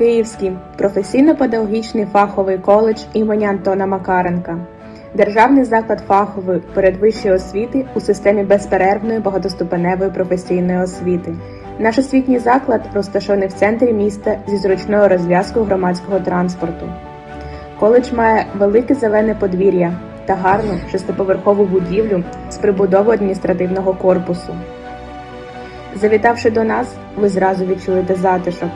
Київський професійно-педагогічний фаховий коледж імені Антона Макаренка, державний заклад фахової передвищої освіти у системі безперервної багатоступеневої професійної освіти. Наш освітній заклад розташований в центрі міста зі зручною розв'язкою громадського транспорту. Коледж має велике зелене подвір'я та гарну шестиповерхову будівлю з прибудовою адміністративного корпусу. Завітавши до нас, ви зразу відчуєте затишок.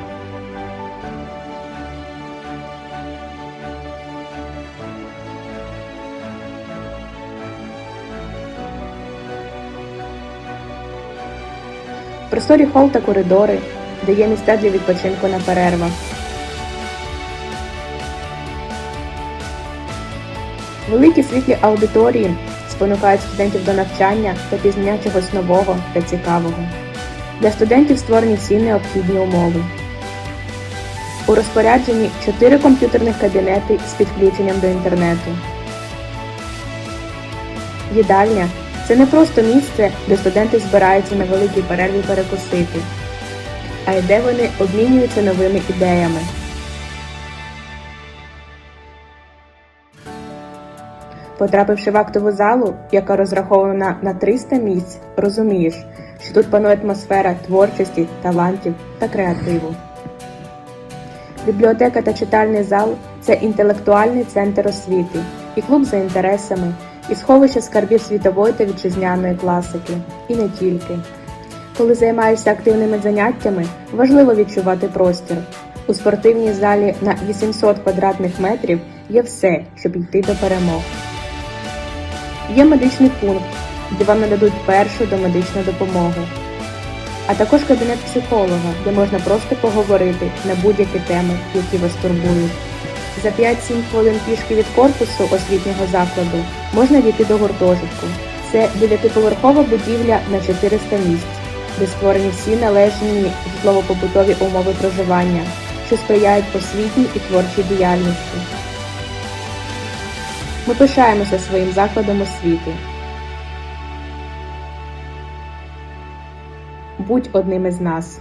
Просторі хол та коридори, де є місця для відпочинку на перервах. Великі світлі аудиторії спонукають студентів до навчання та пізнання чогось нового та цікавого. Для студентів створені всі необхідні умови. У розпорядженні 4 комп'ютерних кабінети з підключенням до інтернету. Їдальня це не просто місце, де студенти збираються на великій перерві перекусити, а й де вони обмінюються новими ідеями. Потрапивши в актову залу, яка розрахована на 300 місць, розумієш, що тут панує атмосфера творчості, талантів та креативу. Бібліотека та читальний зал це інтелектуальний центр освіти, і клуб за інтересами, і сховище скарбів світової та вітчизняної класики, і не тільки. Коли займаєшся активними заняттями, важливо відчувати простір. У спортивній залі на 800 квадратних метрів є все, щоб йти до перемог. Є медичний пункт, де вам нададуть першу домедичну допомогу, а також кабінет психолога, де можна просто поговорити на будь-які теми, які вас турбують. За 5-7 хвилин пішки від корпусу освітнього закладу можна дійти до гуртожитку. Це дев'ятиповерхова будівля на 400 місць, де створені всі належні житлово-побутові умови проживання, що сприяють освітній і творчій діяльності. Ми пишаємося своїм закладом освіти. Будь одним із нас.